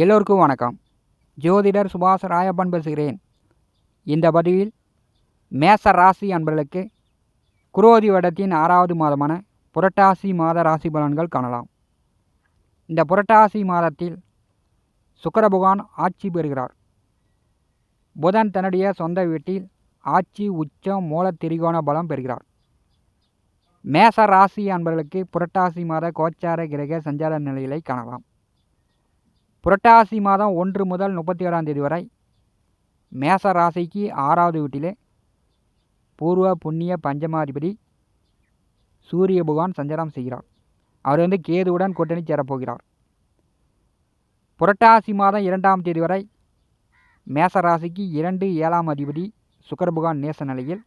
எல்லோருக்கும் வணக்கம். ஜோதிடர் சுபாஷ் ராயப்பன் பேசுகிறேன். இந்த பதிவில் மேச ராசி அன்பர்களுக்கு குரோதி வடத்தின் ஆறாவது மாதமான புரட்டாசி மாத ராசி பலன்கள் காணலாம். இந்த புரட்டாசி மாதத்தில் சுக்கிர ஆட்சி பெறுகிறார். புதன் தன்னுடைய சொந்த வீட்டில் ஆட்சி உச்சம் மூல திரிகோண பலம் பெறுகிறார். மேச ராசி அன்பர்களுக்கு புரட்டாசி மாத கோச்சார கிரக சஞ்சார நிலைகளை காணலாம். புரட்டாசி மாதம் ஒன்று முதல் முப்பத்தி ஏழாம் தேதி வரை மேச ராசிக்கு ஆறாவது வீட்டிலே பூர்வ புண்ணிய பஞ்சமாதிபதி சூரிய பகவான் சஞ்சாரம் செய்கிறார். அவர் வந்து கேதுவுடன் கூட்டணி சேரப்போகிறார். புரட்டாசி மாதம் இரண்டாம் தேதி வரை மேச ராசிக்கு இரண்டு ஏழாம் அதிபதி சுக்கர பகவான் நேச நிலையில்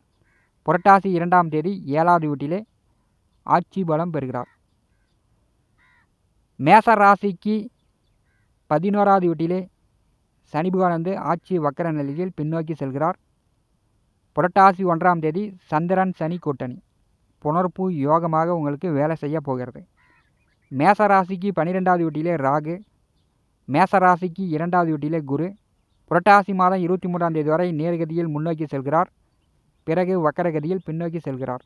புரட்டாசி இரண்டாம் தேதி ஏழாவது வீட்டிலே ஆட்சி பலம் பெறுகிறார். மேச ராசிக்கு பதினோராவது வீட்டிலே சனி பகவான் வந்து ஆட்சி வக்கர நிலையில் பின்னோக்கி செல்கிறார். புரட்டாசி ஒன்றாம் தேதி சந்திரன் சனி கூட்டணி. புனர்ப்பு யோகமாக உங்களுக்கு வேலை செய்ய போகிறது. மேச ராசிக்கு பன்னிரெண்டாவது வீட்டிலே ராகு. மேச ராசிக்கு இரண்டாவது வீட்டிலே குரு. புரட்டாசி மாதம் இருபத்தி மூன்றாம் தேதி வரை நேர்கதியில் முன்னோக்கி செல்கிறார். பிறகு வக்கரகதியில் பின்னோக்கி செல்கிறார்.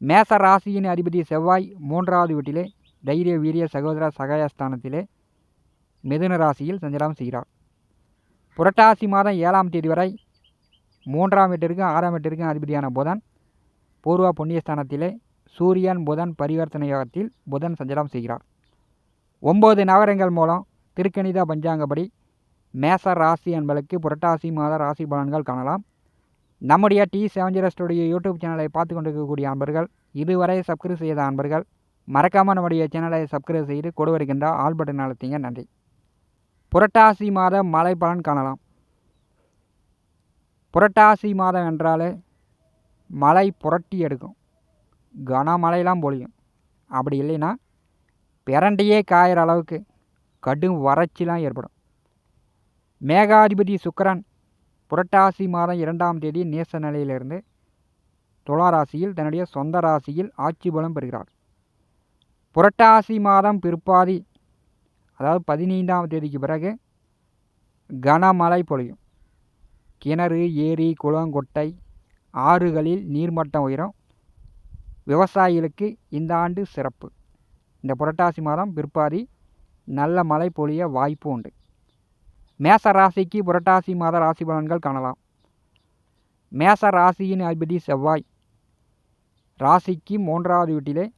மேச ராசியின் அதிபதி செவ்வாய் மூன்றாவது வீட்டிலே தைரிய வீரிய சகோதர சகாயஸ்தானத்திலே மிதுன ராசியில் சஞ்சாரம் செய்கிறார். புரட்டாசி மாதம் ஏழாம் தேதி வரை மூன்றாம் வீட்டிற்கும் ஆறாம் வீட்டிற்கும் அதிபதியான புதன் பூர்வ புண்ணியஸ்தானத்திலே சூரியன் புதன் பரிவர்த்தனை யோகத்தில் புதன் சஞ்சாரம் செய்கிறார். ஒம்பது நகரங்கள் மூலம் திருக்கணித பஞ்சாங்கப்படி மேச ராசி என்பதற்கு புரட்டாசி மாத ராசி பலன்கள் காணலாம். நம்முடைய டி செவன் ஸ்டுடியோ யூடியூப் சேனலை பார்த்து கொண்டிருக்கக்கூடிய அன்பர்கள் இதுவரை சப்ஸ்கிரைப் செய்த அன்பர்கள் மறக்காமல் நம்முடைய சேனலை சப்ஸ்கிரைப் செய்து கொடு வருகின்ற ஆல் பட்டன் அழுத்திங்க. நன்றி. புரட்டாசி மாத மழை பலன் காணலாம். புரட்டாசி மாதம் என்றாலே மழை புரட்டி எடுக்கும். கனமழையெல்லாம் பொழியும். அப்படி இல்லைன்னா பிரண்டையே காயிற அளவுக்கு கடும் வறட்சிலாம் ஏற்படும். மேகாதிபதி சுக்கரன் புரட்டாசி மாதம் இரண்டாம் தேதி நேச நிலையிலிருந்து துலா ராசியில் தன்னுடைய சொந்த ராசியில் ஆட்சி பலம் பெறுகிறார். புரட்டாசி மாதம் பிற்பாதி அதாவது பதினைந்தாம் தேதிக்கு பிறகு கனமழை பொழியும். கிணறு ஏரி குளம் கொட்டை ஆறுகளில் நீர்மட்டம் உயரும். விவசாயிகளுக்கு இந்த ஆண்டு சிறப்பு. இந்த புரட்டாசி மாதம் பிற்பாதி நல்ல மழை பொழிய வாய்ப்பு உண்டு. மேச ராசிக்கு புரட்டாசி மாத ராசி பலன்கள் காணலாம். மேச ராசியின் அதிபதி செவ்வாய். ராசிக்கு மூன்றாவது வீட்டிலே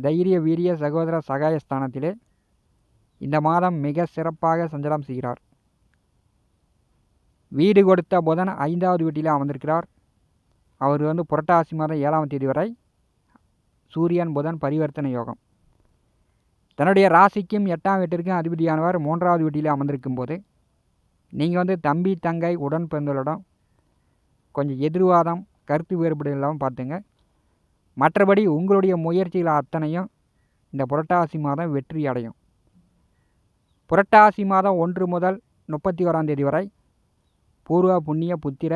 தைரிய வீரிய சகோதர சகாயஸ்தானத்திலே இந்த மாதம் மிக சிறப்பாக சஞ்சலம் செய்கிறார். வீடு கொடுத்த புதன் ஐந்தாவது வீட்டிலே அமர்ந்திருக்கிறார். அவர் வந்து புரட்டாசி மாதம் ஏழாம் தேதி வரை சூரியன் புதன் பரிவர்த்தனை யோகம். தன்னுடைய ராசிக்கும் எட்டாம் வீட்டிற்கும் அதிபதியானவர் மூன்றாவது வீட்டிலே அமர்ந்திருக்கும் போது நீங்கள் வந்து தம்பி தங்கை உடன் பிறந்தவர்களிடம் கொஞ்சம் எதிர்வாதம் கருத்து வேறுபாடு இல்லாமல் பார்த்துங்க. மற்றபடி உங்களுடைய முயற்சிகள் அத்தனையும் இந்த புரட்டாசி மாதம் வெற்றி அடையும். புரட்டாசி மாதம் ஒன்று முதல் முப்பத்தி ஓராம் தேதி வரை பூர்வ புண்ணிய புத்திர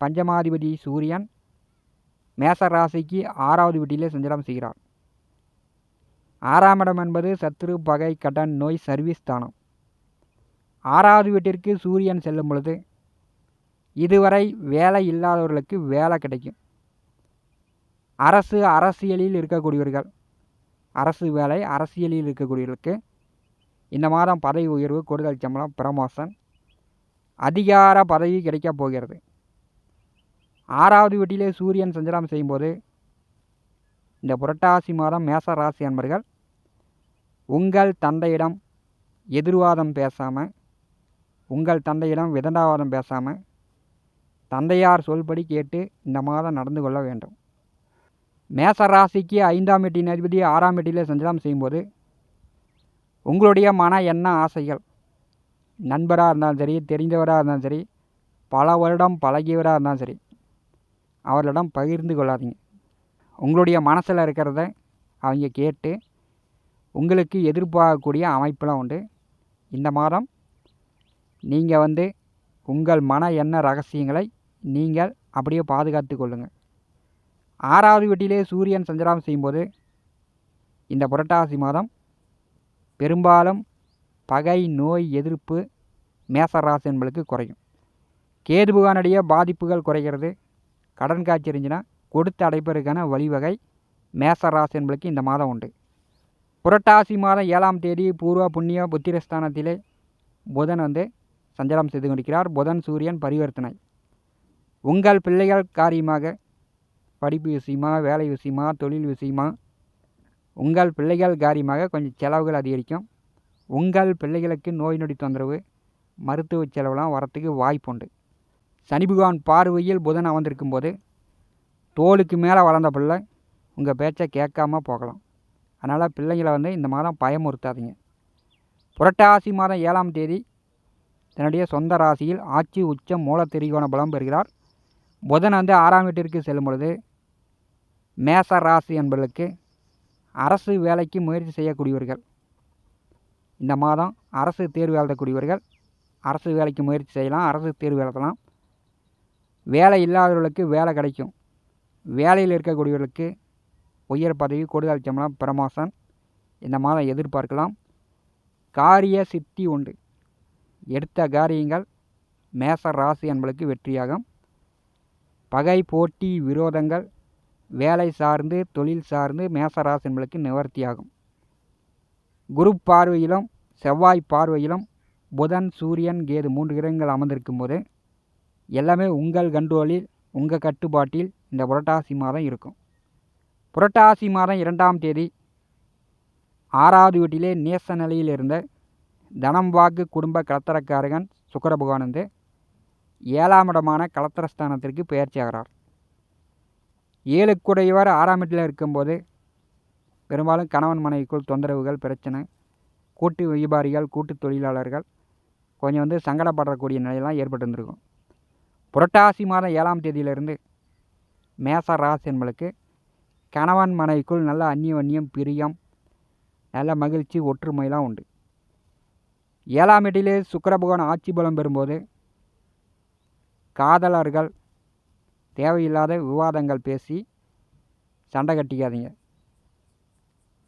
பஞ்சமாதிபதி சூரியன் மேச ராசிக்கு ஆறாவது வீட்டிலே சஞ்சலம் செய்கிறார். ஆறாம் இடம் என்பது சத்துரு பகை கடன் நோய் சர்வீஸ் ஸ்தானம் ஆறாவது வீட்டிற்கு சூரியன் செல்லும் பொழுது இதுவரை வேலை இல்லாதவர்களுக்கு வேலை கிடைக்கும். அரசு அரசியலில் இருக்கக்கூடியவர்கள் அரசு வேலை அரசியலில் இருக்கக்கூடியவர்களுக்கு இந்த மாதம் பதவி உயர்வு கூடுதல் சம்பளம் ப்ரமோஷன் அதிகார பதவி கிடைக்கப் போகிறது. ஆறாவது வீட்டிலே சூரியன் சஞ்சலம் செய்யும்போது இந்த புரட்டாசி மாதம் மேச ராசி அன்பர்கள் உங்கள் தந்தையிடம் எதிர்வாதம் பேசாமல் உங்கள் தந்தையிடம் விதண்டாவாதம் பேசாமல் தந்தையார் சொல்படி கேட்டு இந்த மாதம் நடந்து கொள்ள வேண்டும். மேச ராசிக்கு ஐந்தாம் வீட்டின் அதிபதி ஆறாம் வீட்டிலே சஞ்சாரம் செய்யும்போது உங்களுடைய மன எண்ண ஆசைகள். நண்பராக இருந்தாலும் சரி தெரிந்தவராக இருந்தாலும் சரி பல வருடம் பழகியவராக இருந்தாலும் சரி அவர்களிடம் பகிர்ந்து கொள்ளாதீங்க. உங்களுடைய மனசில் இருக்கிறத அவங்க கேட்டு உங்களுக்கு எதிர்பார்க்கக்கூடிய அமைப்பெலாம் உண்டு. இந்த மாதம் நீங்கள் வந்து உங்கள் மன எண்ண ரகசியங்களை நீங்கள் அப்படியே பாதுகாத்து கொள்ளுங்கள் ஆறாவது வீட்டிலே சூரியன் சஞ்சாரம் செய்யும்போது இந்த புரட்டாசி மாதம் பெரும்பாலும் பகை நோய் எதிர்ப்பு மேசராசி என்பளுக்கு குறையும். கேதுபுகானுடைய பாதிப்புகள் குறைகிறது. கடன் காட்சி இருந்துச்சுன்னா கொடுத்து அடைப்பதற்கான வழிவகை மேசராசி என்பளுக்கு இந்த மாதம் உண்டு. புரட்டாசி மாதம் ஏழாம் தேதி பூர்வ புண்ணிய புத்திரஸ்தானத்திலே புதன் வந்து சஞ்சாரம் செய்து கொண்டிருக்கிறார். புதன் சூரியன் பரிவர்த்தனை. உங்கள் பிள்ளைகள் காரியமாக படிப்பு விஷயமா வேலை விஷயமா தொழில் விஷயமா உங்கள் பிள்ளைகள் காரியமாக கொஞ்சம் செலவுகள் அதிகரிக்கும். உங்கள் பிள்ளைகளுக்கு நோய் நொடி தொந்தரவு மருத்துவ செலவுலாம் வரத்துக்கு வாய்ப்புண்டு சனி பகவான் பார்வையில் புதன் அமர்ந்திருக்கும் போது தோலுக்கு மேலே வளர்ந்த பிள்ளை உங்கள் பேச்சை கேட்காம போகலாம். அதனால் பிள்ளைங்களை வந்து இந்த மாதம் பயமுறுத்தாதீங்க. புரட்டாசி மாதம் ஏழாம் தேதி தன்னுடைய சொந்த ராசியில் ஆட்சி உச்சம் மூல திரிகோண பலம் பெறுகிறார். புதன் வந்து ஆறாம் வீட்டிற்கு செல்லும் பொழுது மேச ராசி என்பதற்கு அரசு வேலைக்கு முயற்சி செய்யக்கூடியவர்கள். இந்த மாதம் அரசு தேர்வு எழுதக்கூடியவர்கள் அரசு வேலைக்கு முயற்சி செய்யலாம் அரசு தேர்வு எழுதலாம். வேலை இல்லாதவர்களுக்கு வேலை கிடைக்கும். வேலையில் இருக்கக்கூடியவர்களுக்கு உயர் பதவி கூடுதல் சம்பளம் ப்ரமோஷன் இந்த மாதம் எதிர்பார்க்கலாம். காரிய சித்தி உண்டு. எடுத்த காரியங்கள் மேச ராசி என்பளுக்கு வெற்றியாகும். பகை போட்டி விரோதங்கள் வேலை சார்ந்து தொழில் சார்ந்து மேச நிவர்த்தியாகும். குரு பார்வையிலும் செவ்வாய் பார்வையிலும் புதன் சூரியன் கேது மூன்று கிரகங்கள் அமர்ந்திருக்கும் போது எல்லாமே உங்கள் கண்ட்ரோலில் உங்கள் கட்டுப்பாட்டில் இந்த புரட்டாசி மாதம் இருக்கும். புரட்டாசி மாதம் இரண்டாம் தேதி ஆறாவது வீட்டிலே நேச நிலையில் இருந்த தனம் வாக்கு குடும்ப கலத்தரக்காரகன் சுக்கர பகவானந்து ஏழாம் இடமான கலத்தரஸ்தானத்திற்கு பெயர்ச்சி ஆகிறார். ஏழுக்குடையவர் ஆறாம் வீட்டில் இருக்கும்போது பெரும்பாலும் கணவன் மனைவிக்குள் தொந்தரவுகள் பிரச்சனை கூட்டு வியாபாரிகள் கூட்டு தொழிலாளர்கள் கொஞ்சம் வந்து சங்கடப்படக்கூடிய நிலையெல்லாம் ஏற்பட்டிருந்திருக்கும் புரட்டாசி மாதம் ஏழாம் தேதியிலிருந்து மேச ராசி என்பளுக்கு கணவன் மனைவிக்குள் நல்ல அந்நியம் பிரியம் நல்ல மகிழ்ச்சி ஒற்றுமைலாம் உண்டு. ஏழாம் வீட்டிலே சுக்கர பகவான் ஆட்சி பலம் பெறும்போது காதலர்கள் தேவையில்லாத விவாதங்கள் பேசி சண்டை கட்டிக்காதீங்க.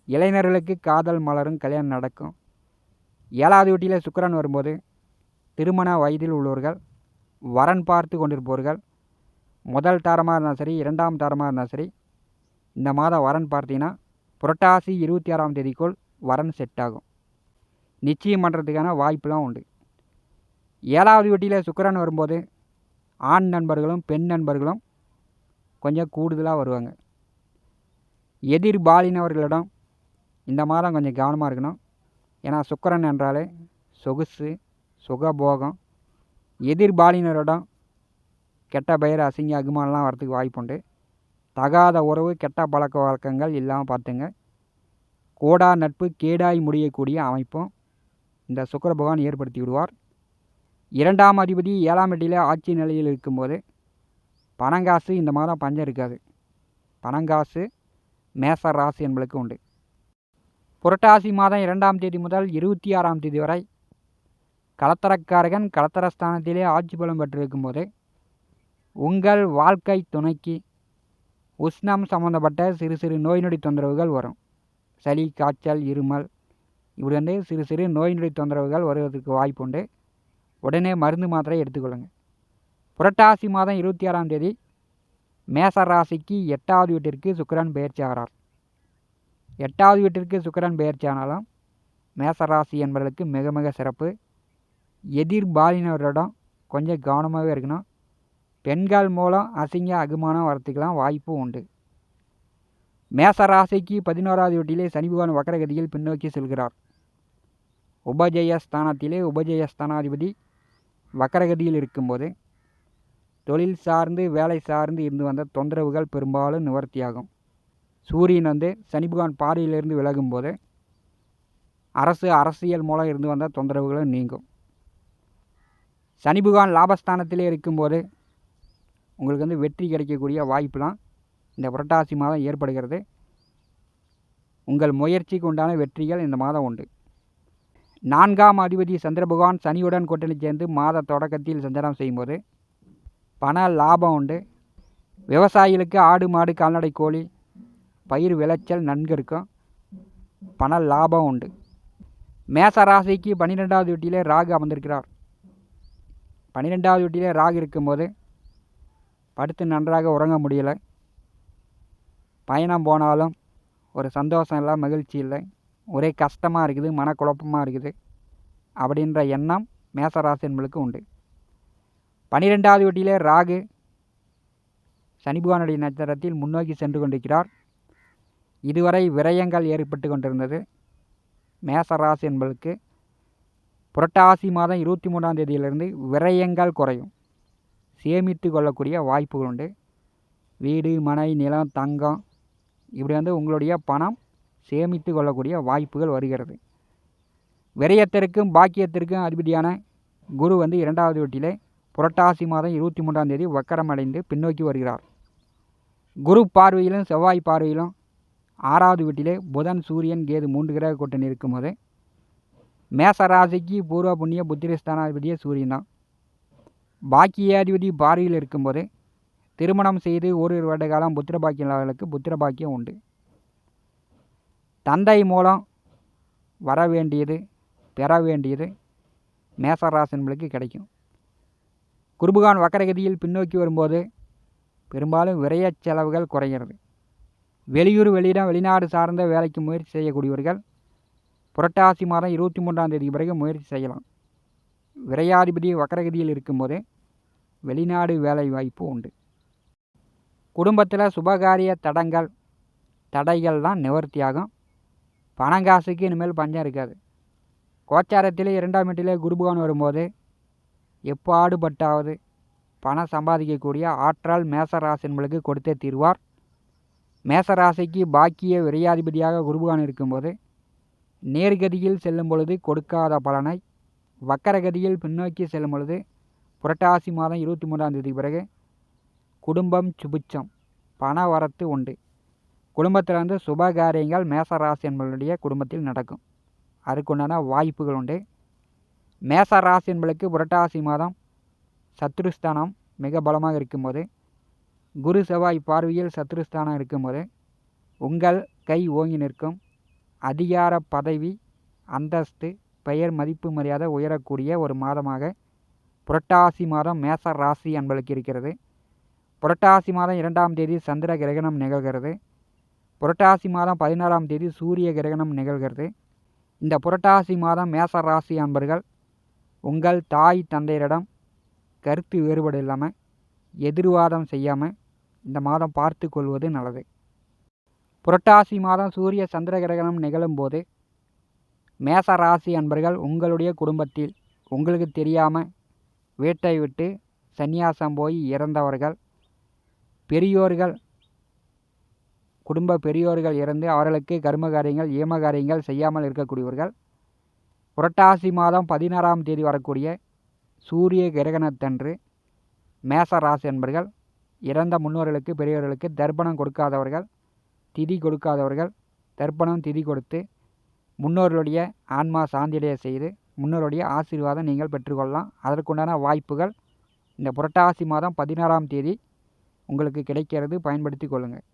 இளைஞர்களுக்கு காதல் மலரும் கல்யாணம் நடக்கும். ஏழாவது வீட்டில் சுக்கரன் வரும்போது திருமண வயதில் உள்ளவர்கள் வரன் பார்த்து கொண்டிருப்பவர்கள் முதல் தாரமாக இருந்தாலும் சரி இரண்டாம் தாரமாக இருந்தாலும் சரி இந்த மாதம் வரன் பார்த்தீங்கன்னா புரட்டாசி இருபத்தி ஆறாம் தேதிக்குள் வரன் செட் ஆகும். நிச்சயம் பண்ணுறதுக்கான வாய்ப்புலாம் உண்டு. ஏழாவது வீட்டில் சுக்கரன் வரும்போது ஆண் நண்பர்களும் பெண் நண்பர்களும் கொஞ்சம் கூடுதலாக வருவாங்க. எதிர் பாலினவர்களிடம் இந்த மாதம் கொஞ்சம் கவனமாக இருக்கணும். ஏன்னா சுக்கரன் என்றாலே சொகுசு சுகபோகம். எதிர் பாலினரிடம் கெட்ட பெயர் அசிங்க அகுமானலாம் வரத்துக்கு வாய்ப்புண்டு. தகாத உறவு கெட்ட பழக்க வழக்கங்கள் இல்லாமல் பார்த்துங்க. கோடா நட்பு கேடாய் முடியக்கூடிய அமைப்பும் இந்த சுக்கர பகவான் ஏற்படுத்தி விடுவார். இரண்டாம் அதிபதி ஏழாம் எட்டில் ஆட்சி நிலையில் இருக்கும்போது பணங்காசு இந்த மாதம் பஞ்சம் இருக்காது. பணங்காசு மேச ராசி என்பளுக்கு உண்டு. புரட்டாசி மாதம் இரண்டாம் தேதி முதல் இருபத்தி ஆறாம் தேதி வரை கலத்தரக்காரகன் கலத்தரஸ்தானத்திலே ஆட்சி பலம் பெற்றிருக்கும் போது உங்கள் வாழ்க்கை துணைக்கு உஷ்ணம் சம்மந்தப்பட்ட சிறு சிறு நோய் நொடி தொந்தரவுகள் வரும். சளி காய்ச்சல் இருமல் இப்படி வந்து சிறு சிறு நோய் நொடி தொந்தரவுகள் வருவதற்கு வாய்ப்புண்டு. உடனே மருந்து மாத்திரை எடுத்துக்கொள்ளுங்கள் புரட்டாசி மாதம் இருபத்தி ஆறாம் தேதி மேச ராசிக்கு எட்டாவது வீட்டிற்கு சுக்கரன் பயிற்சி ஆகிறார். எட்டாவது வீட்டிற்கு சுக்கரன் பயிற்சி ஆனாலும் மேச ராசி என்பவர்களுக்கு மிக மிக சிறப்பு. எதிர்பாலினவர்களிடம் கொஞ்சம் கவனமாகவே இருக்கணும். பெண்கள் மூலம் அசிங்க அகுமானம் வரத்துக்கெல்லாம் வாய்ப்பு உண்டு. மேச ராசிக்கு பதினோராவது வீட்டிலே சனி பகவான் வக்கரகதியில் பின்னோக்கி செல்கிறார். உபஜய ஸ்தானத்திலே உபஜய ஸ்தானாதிபதி வக்கரகதியில் இருக்கும்போது தொழில் சார்ந்து வேலை சார்ந்து இருந்து வந்த தொந்தரவுகள் பெரும்பாலும் நிவர்த்தியாகும். சூரியன் வந்து சனி பகவான் பாறையிலிருந்து விலகும்போது அரசு அரசியல் மூலம் இருந்து வந்த தொந்தரவுகளும் நீங்கும். சனி பகவான் லாபஸ்தானத்திலே இருக்கும்போது உங்களுக்கு வந்து வெற்றி கிடைக்கக்கூடிய வாய்ப்புலாம் இந்த புரட்டாசி மாதம் ஏற்படுகிறது. உங்கள் முயற்சிக்கு உண்டான வெற்றிகள் இந்த மாதம் உண்டு. நான்காம் அதிபதி சந்திரபகவான் சனியுடன் கூட்டணி சேர்ந்து மாத தொடக்கத்தில் சஞ்சாரம் செய்யும்போது பண லாபம் உண்டு. விவசாயிகளுக்கு ஆடு மாடு கால்நடை கோழி பயிர் விளைச்சல் நன்கு இருக்கும். பண லாபம் உண்டு. மேச ராசிக்கு பன்னிரெண்டாவது வீட்டிலே ராகு அமர்ந்திருக்கிறார். பன்னிரெண்டாவது வீட்டிலே ராகு இருக்கும்போது படுத்து நன்றாக உறங்க முடியலை. பயணம் போனாலும் ஒரு சந்தோஷம் இல்லை மகிழ்ச்சி இல்லை. ஒரே கஷ்டமாக இருக்குது மனக்குழப்பமாக இருக்குது அப்படின்ற எண்ணம் மேசராசி என்பளுக்கு உண்டு. பன்னிரெண்டாவது வீட்டிலே ராகு சனிபகவானுடைய நட்சத்திரத்தில் முன்னோக்கி சென்று கொண்டிருக்கிறார். இதுவரை விரயங்கள் ஏற்பட்டு கொண்டிருந்தது. மேசராசி என்பதற்கு புரட்டாசி மாதம் இருபத்தி மூணாம் தேதியிலிருந்து விரயங்கள் குறையும். சேமித்து கொள்ளக்கூடிய வாய்ப்புகள் உண்டு. வீடு மனை நிலம் தங்கம் இப்படி வந்து உங்களுடைய பணம் சேமித்து கொள்ளக்கூடிய வாய்ப்புகள் வருகிறது. விரயத்திற்கும் பாக்கியத்திற்கும் அதிபதியான குரு வந்து இரண்டாவது வீட்டிலே புரட்டாசி மாதம் இருபத்தி மூன்றாம் தேதி வக்கரமடைந்து பின்னோக்கி வருகிறார். குரு பார்வையிலும் செவ்வாய் பார்வையிலும் ஆறாவது வீட்டிலே புதன் சூரியன் கேது மூன்று கிரக கூட்டணி இருக்கும்போது மேசராசிக்கு பூர்வ புண்ணிய புத்திரஸ்தானாதிபதியே சூரியன் தான். பாக்கியாதிபதி பார்வையில் இருக்கும்போது திருமணம் செய்து ஒரு வருட காலம் புத்திர பாக்கியங்களுக்கு புத்திர பாக்கியம் உண்டு. தந்தை மூலம் வர வேண்டியது பெற வேண்டியது மேசராசன்களுக்கு கிடைக்கும். குருபகான் வக்கரகதியில் பின்னோக்கி வரும்போது பெரும்பாலும் விரைய செலவுகள் குறைகிறது. வெளியூர் வெளியிடம் வெளிநாடு சார்ந்த வேலைக்கு முயற்சி செய்யக்கூடியவர்கள் புரட்டாசி மாதம் இருபத்தி மூன்றாம் தேதிக்கு பிறகு முயற்சி செய்யலாம். விரையாதிபதி வக்கரகதியில் இருக்கும்போது வெளிநாடு வேலை வாய்ப்பு உண்டு. குடும்பத்தில் சுபகாரிய தடங்கள் தடைகள் தான் பணம் பணங்காசுக்கு இனிமேல் பஞ்சம் இருக்காது. கோச்சாரத்திலே இரண்டாம் வீட்டிலே குருபகவான் வரும்போது எப்பாடுபட்டாவது பணம் சம்பாதிக்கக்கூடிய ஆற்றல் மேசராசி என்பளுக்கு கொடுத்தே தீர்வார். மேசராசிக்கு பாக்கிய விரையாதிபதியாக குருபகான் இருக்கும்போது நேர்கதியில் செல்லும் பொழுது கொடுக்காத பலனை வக்கரகதியில் பின்னோக்கி செல்லும் பொழுது புரட்டாசி மாதம் இருபத்தி மூன்றாம் தேதி பிறகு குடும்பம் சுபிச்சம் பண வரத்து உண்டு. குடும்பத்தில் வந்து சுப காரியங்கள் மேசராசி என்பவருடைய குடும்பத்தில் நடக்கும். அதுக்குண்டான வாய்ப்புகள் உண்டு. மேசராசி என்பளுக்கு புரட்டாசி மாதம் சத்ருஸ்தானம் மிக பலமாக இருக்கும்போது குரு செவ்வாய் பார்வையில் சத்ருஸ்தானம் இருக்கும்போது உங்கள் கை ஓங்கி நிற்கும். அதிகார பதவி அந்தஸ்து பெயர் மதிப்பு மரியாதை உயரக்கூடிய ஒரு மாதமாக புரட்டாசி மாதம் மேச ராசி என்பளுக்கு இருக்கிறது. புரட்டாசி மாதம் இரண்டாம் தேதி சந்திர கிரகணம் நிகழ்கிறது. புரட்டாசி மாதம் பதினாறாம் தேதி சூரிய கிரகணம் நிகழ்கிறது. இந்த புரட்டாசி மாதம் மேச ராசி அன்பர்கள் உங்கள் தாய் தந்தையரிடம் கருத்து வேறுபாடு இல்லாமல் எதிர்வாதம் செய்யாமல் இந்த மாதம் பார்த்து கொள்வது நல்லது. புரட்டாசி மாதம் சூரிய சந்திர கிரகணம் நிகழும்போது மேச ராசி அன்பர்கள் உங்களுடைய குடும்பத்தில் உங்களுக்கு தெரியாமல் வீட்டை விட்டு சந்நியாசம் போய் இறந்தவர்கள் பெரியோர்கள் குடும்ப பெரியோர்கள் இறந்து அவர்களுக்கு கர்ம காரியங்கள் ஏம காரியங்கள் செய்யாமல் இருக்கக்கூடியவர்கள். புரட்டாசி மாதம் பதினாறாம் தேதி வரக்கூடிய சூரிய கிரகணத்தன்று மேச ராசி என்பர்கள் இறந்த முன்னோர்களுக்கு பெரியவர்களுக்கு தர்ப்பணம் கொடுக்காதவர்கள் திதி கொடுக்காதவர்கள் தர்ப்பணம் திதி கொடுத்து முன்னோர்களுடைய ஆன்மா சாந்தியடைய செய்து முன்னோருடைய ஆசீர்வாதம் நீங்கள் பெற்றுக்கொள்ளலாம். அதற்குண்டான வாய்ப்புகள் இந்த புரட்டாசி மாதம் பதினாறாம் தேதி உங்களுக்கு கிடைக்கிறது. பயன்படுத்தி கொள்ளுங்கள்.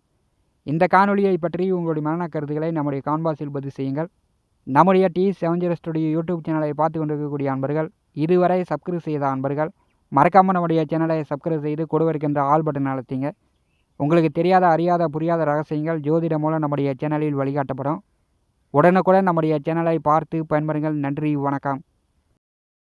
இந்த காணொலியை பற்றி உங்களுடைய மரண கருத்துக்களை நம்முடைய கான்பாஸில் பதிவு செய்யுங்கள். நம்முடைய T seven zero studio YouTube சேனலை பார்த்து கொண்டிருக்கக்கூடிய அன்பர்கள் இதுவரை சப்ஸ்கிரைப் செய்த அன்பர்கள் மறக்காமல் நம்முடைய சேனலை சப்ஸ்கிரைப் செய்து கொடுவருக்கின்ற ஆல் பட்டன் அழுத்திங்க. உங்களுக்கு தெரியாத அறியாத புரியாத ரகசியங்கள் ஜோதிடம் மூலம் நம்முடைய சேனலில் வழிகாட்டப்படும். உடனுக்குடன் நம்முடைய சேனலை பார்த்து பயன்பெறுங்கள். நன்றி வணக்கம்.